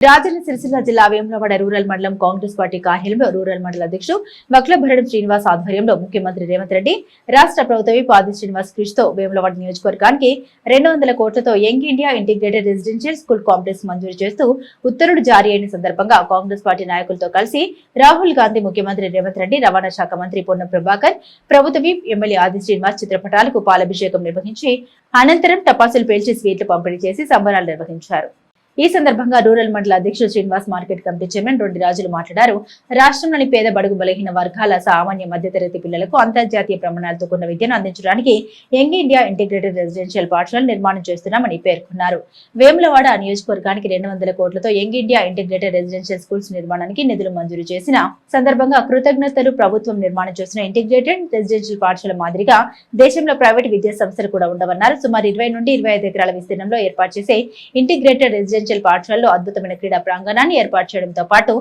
రాజన్న సిరిసిల్ల జిల్లా వేములవాడ రూరల్ మండలం కాంగ్రెస్ పార్టీ కార్యాలయంలో రూరల్ మండల అధ్యక్షుడు మక్లభరణం శ్రీనివాస్ ఆధ్వర్యంలో ముఖ్యమంత్రి రేవంత్ రెడ్డి రాష్ట్ర ప్రభుత్వ పాది శ్రీనివాస్ కృషితో వేములవాడ నియోజకవర్గానికి రెండు వందల కోట్లతో young India integrated residential school complex మంజూరు చేస్తూ ఉత్తర్వులు జారీ అయిన సందర్భంగా కాంగ్రెస్ పార్టీ నాయకులతో కలిసి రాహుల్ గాంధీ ముఖ్యమంత్రి రేవంత్ రెడ్డి రవాణా శాఖ మంత్రి పొన్నం ప్రభాకర్ ప్రభుత్వ ఎమ్మెల్యే ఆది శ్రీనివాస్ చిత్రపటాలకు పాలాభిషేకం నిర్వహించి అనంతరం టపాసులు పేల్చి స్వీట్లు పంపిణీ చేసి సంబరాలు నిర్వహించారు. ఈ సందర్భంగా రూరల్ మండల అధ్యక్షుడు శ్రీనివాస్ మార్కెట్ కమిటీ చైర్మన్ రెండు రాజులు మాట్లాడారు. రాష్ట్రంలోని పేద బడుగు బలహీన వర్గాల సామాన్య మధ్యతరగతి పిల్లలకు అంతర్జాతీయ ప్రమాణాలతో కూడిన విద్యను అందించడానికి యంగ్ ఇండియా ఇంటిగ్రేటెడ్ రెసిడెన్షియల్ పాఠశాల నిర్మాణం చేస్తున్నామని పేర్కొన్నారు. వేములవాడ నియోజకవర్గానికి రెండు వందల కోట్లతో young India integrated residential schools నిర్మాణానికి నిధులు మంజూరు చేసిన సందర్భంగా కృతజ్ఞతలు ప్రభుత్వం నిర్మాణం చేసిన ఇంటిగ్రేటెడ్ రెసిడెన్షియల్ పాఠశాల మాదిరిగా దేశంలో ప్రైవేట్ విద్యా సంస్థలు కూడా ఉండవన్నారు. సుమారు ఇరవై నుండి ఇరవై ఐదు ఎకరాల విస్తీర్ణంలో ఏర్పాటు చేసే ఇంటిగ్రేటెడ్ రెసిడెన్షియల్ పాఠశాలలో అద్భుతమైన క్రీడా ప్రాంగణాన్ని ఏర్పాటు చేయడంతో పాటు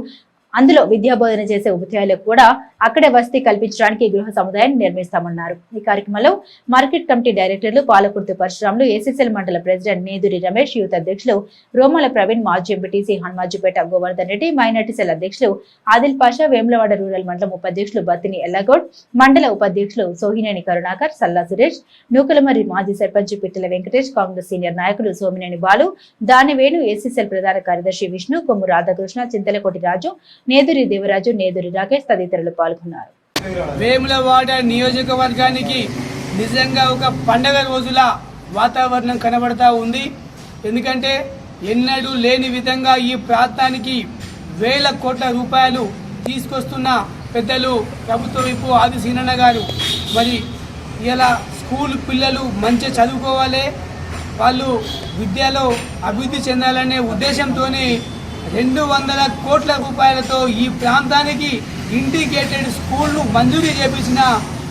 అందులో విద్యాబోధన చేసే ఉపాధ్యాయులకు కూడా అక్కడే వసతి కల్పించడానికి గృహ సముదాయాన్ని నిర్మిస్తామన్నారు. ఈ కార్యక్రమంలో మార్కెట్ కమిటీ డైరెక్టర్లు పాలకుర్తి పరశురాములు ఏసీసీఎల్ మండల ప్రెసిడెంట్ నేదురి రమేష్ యూత్ అధ్యక్షులు రోమల ప్రవీణ్ మాజీ MPTC Hanumajipet Govardhan Reddy minority cell అధ్యక్షులు ఆదిల్ పాషా వేములవాడ రూరల్ మండలం ఉపాధ్యక్షులు బత్తిని ఎల్లగౌడ్ మండల ఉపాధ్యక్షులు సోహినేని కరుణాకర్ సల్లా సురేష్ నూకలమర్రి మాజీ సర్పంచ్ పిట్టల వెంకటేష్ కాంగ్రెస్ సీనియర్ నాయకులు సోమినేని బాలు దానివేణు ఏసీసీఎల్ ప్రధాన కార్యదర్శి విష్ణు కొమ్ము రాధాకృష్ణ చింతలకోటి రాజు నేదురి దేవరాజు నేదురి రాకేష్ తదితరులు పాల్గొన్నారు. వేములవాడ నియోజకవర్గానికి నిజంగా ఒక పండగ రోజుల వాతావరణం కనబడతా ఉంది. ఎందుకంటే ఎన్నడూ లేని విధంగా ఈ ప్రాంతానికి వేల కోట్ల రూపాయలు తీసుకొస్తున్న పెద్దలు ప్రభుత్వ వైపు ఆది సీనన్న గారు. మరి ఇలా స్కూల్ పిల్లలు మంచిగా చదువుకోవాలి. వాళ్ళు విద్యలో అభివృద్ధి చెందాలనే ఉద్దేశంతోనే రెండు వందల కోట్ల రూపాయలతో ఈ ప్రాంతానికి ఇంటిగ్రేటెడ్ స్కూల్ను మంజూరు చేపించిన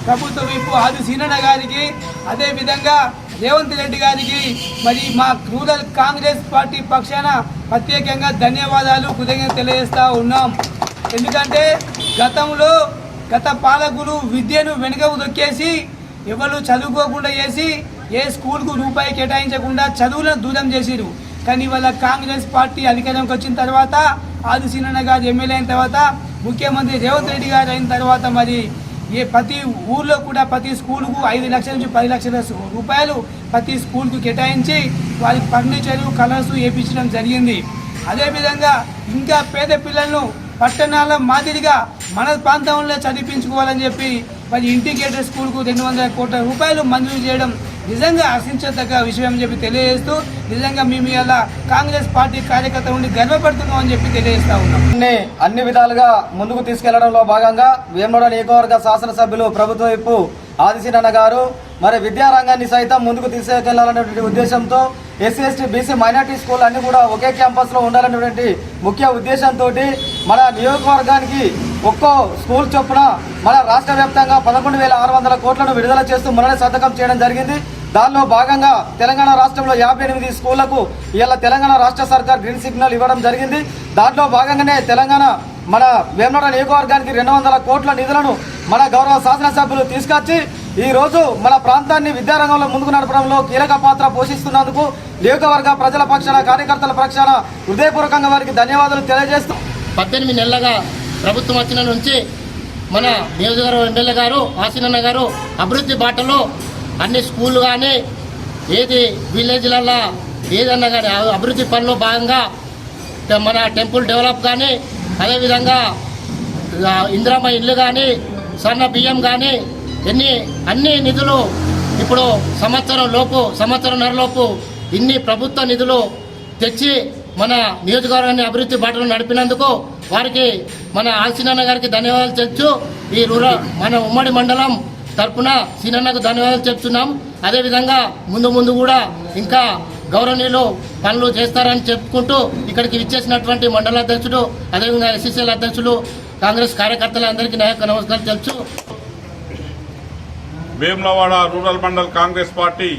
ప్రభుత్వ వైపు ఆది సీనన్న గారికి అదేవిధంగా రేవంత్ రెడ్డి గారికి మరి మా రూరల్ కాంగ్రెస్ పార్టీ పక్షాన ప్రత్యేకంగా ధన్యవాదాలు కృతజ్ఞత తెలియజేస్తా ఉన్నాం. ఎందుకంటే గతంలో గత పాలకులు విద్యను వెనుకకు దొక్కేసి ఎవరు చదువుకోకుండా చేసి ఏ స్కూల్కు రూపాయి కేటాయించకుండా చదువులను దూరం చేసిరు కానీ ఇవాళ కాంగ్రెస్ పార్టీ అధికారంకి వచ్చిన తర్వాత ఆదిసీనన్న గారు ఎమ్మెల్యే అయిన తర్వాత ముఖ్యమంత్రి రేవంత్ రెడ్డి గారు అయిన తర్వాత మరి ఏ ప్రతి ఊర్లో కూడా ప్రతి స్కూల్కు ఐదు లక్షల నుంచి పది లక్షల రూపాయలు ప్రతి స్కూల్కు కేటాయించి వారికి ఫర్నిచరు కలర్స్ వేయించడం జరిగింది. అదేవిధంగా ఇంకా పేద పిల్లలను పట్టణాల మాదిరిగా మన ప్రాంతంలో చదివించుకోవాలని చెప్పి మరి ఇంటిగ్రేటెడ్ స్కూల్కు రెండు వందల కోట్ల రూపాయలు మంజూరు చేయడం నిజంగా ఆశించదగ్గ విషయం అని చెప్పి తెలియజేస్తూ నిజంగా మేము ఇలా కాంగ్రెస్ పార్టీ కార్యకర్త ఉండి గర్వపడుతున్నాం అని చెప్పి తెలియజేస్తా ఉన్నాం. అన్ని అన్ని విధాలుగా ముందుకు తీసుకెళ్ళడంలో భాగంగా వేమనోడ నియోజకవర్గ శాసనసభ్యులు ప్రభుత్వ వైపు ఆదిశీనన్న గారు మరి విద్యారంగాన్ని సైతం ముందుకు తీసుకెళ్ళాలనేటువంటి ఉద్దేశంతో SC ST BC minority school అన్ని కూడా ఒకే క్యాంపస్లో ఉండాలనేటువంటి ముఖ్య ఉద్దేశంతో మన నియోజకవర్గానికి ఒక్కో స్కూల్ చొప్పున మన రాష్ట్ర వ్యాప్తంగా పదకొండు వేల ఆరు వందల కోట్లను విడుదల చేస్తూ మొన్ననే సంతకం చేయడం జరిగింది. దానిలో భాగంగా తెలంగాణ రాష్ట్రంలో యాభై ఎనిమిది స్కూళ్ళకు ఇలా తెలంగాణ రాష్ట్ర సర్కార్ గ్రీన్ సిగ్నల్ ఇవ్వడం జరిగింది. దాంట్లో భాగంగానే తెలంగాణ మన వేమనోడ నియోజకవర్గానికి రెండు వందల కోట్ల నిధులను మన గౌరవ శాసనసభ్యులు తీసుకొచ్చి ఈరోజు మన ప్రాంతాన్ని విద్యారంగంలో ముందుకు నడపడంలో కీలక పాత్ర పోషిస్తున్నందుకు నియోజకవర్గ ప్రజల పక్షాన కార్యకర్తల పక్షాన హృదయపూర్వకంగా వారికి ధన్యవాదాలు తెలియజేస్తూ పద్దెనిమిది నెలలుగా ప్రభుత్వం వచ్చిన నుంచి మన నియోజకవర్గ ఎమ్మెల్యే గారు ఆసీనన్న గారు అభివృద్ధి బాటలో అన్ని స్కూళ్ళు కానీ ఏది విలేజ్లల్లో ఏదన్నా కానీ అభివృద్ధి పనిలో భాగంగా మన టెంపుల్ డెవలప్ కానీ అదేవిధంగా ఆ, ఇందిరమ్మ ఇల్లు కానీ సన్న బియ్యం కానీ ఎన్ని అన్ని నిధులు ఇప్పుడు సంవత్సరం లోపు సంవత్సరంన్నరలోపు ఇన్ని ప్రభుత్వ నిధులు తెచ్చి మన నియోజకవర్గాన్ని అభివృద్ధి బాటలు నడిపినందుకు వారికి మన ఆశీనాన్న గారికి ధన్యవాదాలు తెచ్చు ఈ రూరల్ మన ఉమ్మడి మండలం తరపున సీనన్నకు ధన్యవాదాలు చెప్తున్నాం. అదేవిధంగా ముందు ముందు కూడా ఇంకా గౌరవనీయులు పనులు చేస్తారని చెప్పుకుంటూ ఇక్కడికి విచ్చేసినటువంటి మండల అధ్యక్షుడు అదేవిధంగా ఎస్సీసీఎల్ అధ్యక్షులు కాంగ్రెస్ కార్యకర్తలందరికీ నా యొక్క నమస్కారం తెలుసు వేములవాడ రూరల్ మండల్ కాంగ్రెస్ పార్టీ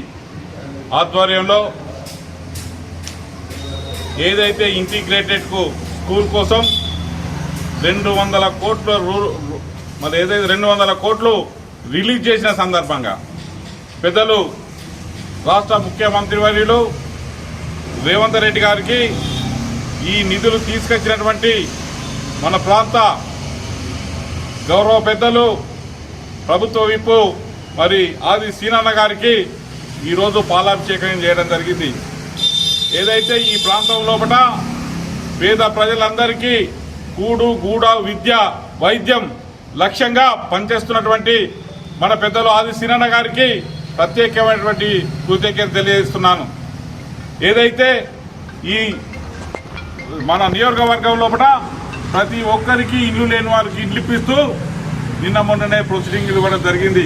ఆధ్వర్యంలో ఏదైతే ఇంటిగ్రేటెడ్కు స్కూల్ కోసం రెండు వందల కోట్ల రూ- మరి ఏదైతే రెండు వందల కోట్లు రిలీజ్ చేసిన సందర్భంగా పెద్దలు రాష్ట్ర ముఖ్యమంత్రి వర్యులు రేవంత్ రెడ్డి గారికి ఈ నిధులు తీసుకొచ్చినటువంటి మన ప్రాంత గౌరవ పెద్దలు ప్రభుత్వ విప్పు మరి ఆది సీనన్న గారికి ఈరోజు పాలాభిషేకం చేయడం జరిగింది. ఏదైతే ఈ ప్రాంతం లోపల పేద ప్రజలందరికీ కూడు గూడ విద్య వైద్యం లక్ష్యంగా పనిచేస్తున్నటువంటి మన పెద్దలు ఆది సినన్న గారికి ప్రత్యేకమైనటువంటి కృతజ్ఞత తెలియజేస్తున్నాను. ఏదైతే ఈ మన నియోజకవర్గం లోపల ప్రతి ఒక్కరికి ఇల్లు లేని వారికి ఇల్లు ఇప్పిస్తూ నిన్న మొన్ననే ప్రొసీడింగ్ ఇవ్వడం జరిగింది.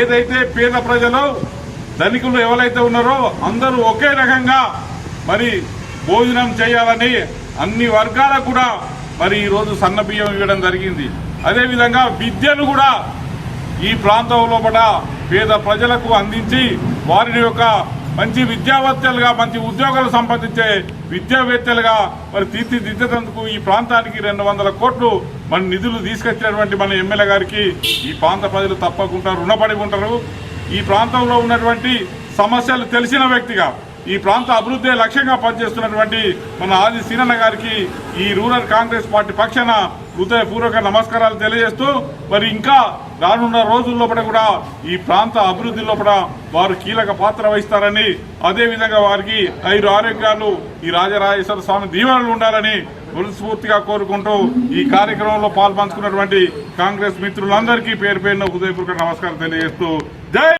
ఏదైతే పేద ప్రజలు ధనికులు ఎవరైతే ఉన్నారో అందరూ ఒకే రకంగా మరి భోజనం చేయాలని అన్ని వర్గాలకు కూడా మరి ఈరోజు సన్న బియ్యం ఇవ్వడం జరిగింది. అదేవిధంగా విద్యను కూడా ఈ ప్రాంతం లోపల పేద ప్రజలకు అందించి వారిని యొక్క మంచి విద్యావేత్తలుగా మంచి ఉద్యోగాలు సంపాదించే విద్యావేత్తలుగా మరి తీర్చిదిద్దేందుకు ఈ ప్రాంతానికి రెండు వందల కోట్లు మన నిధులు తీసుకొచ్చినటువంటి మన ఎమ్మెల్యే గారికి ఈ ప్రాంత ప్రజలు తప్పకుండా రుణపడి ఉంటారు. ఈ ప్రాంతంలో ఉన్నటువంటి సమస్యలు తెలిసిన వ్యక్తిగా ఈ ప్రాంత అభివృద్ధి లక్ష్యంగా పనిచేస్తున్నటువంటి మన ఆది సీనన్న గారికి ఈ రూరల్ కాంగ్రెస్ పార్టీ పక్షాన హృదయపూర్వక నమస్కారాలు తెలియజేస్తూ మరి ఇంకా రానున్న రోజుల కూడా ఈ ప్రాంత అభివృద్ధి లోపల వారు కీలక పాత్ర వహిస్తారని అదేవిధంగా వారికి ఐదు ఆరోగ్యాలు ఈ రాజరాజేశ్వర స్వామి దీవెనలు ఉండాలని మనస్ఫూర్తిగా కోరుకుంటూ ఈ కార్యక్రమంలో పాల్పంచుకున్నటువంటి కాంగ్రెస్ మిత్రులందరికీ పేరు పేరున హృదయపూర్వక నమస్కారం తెలియజేస్తూ జై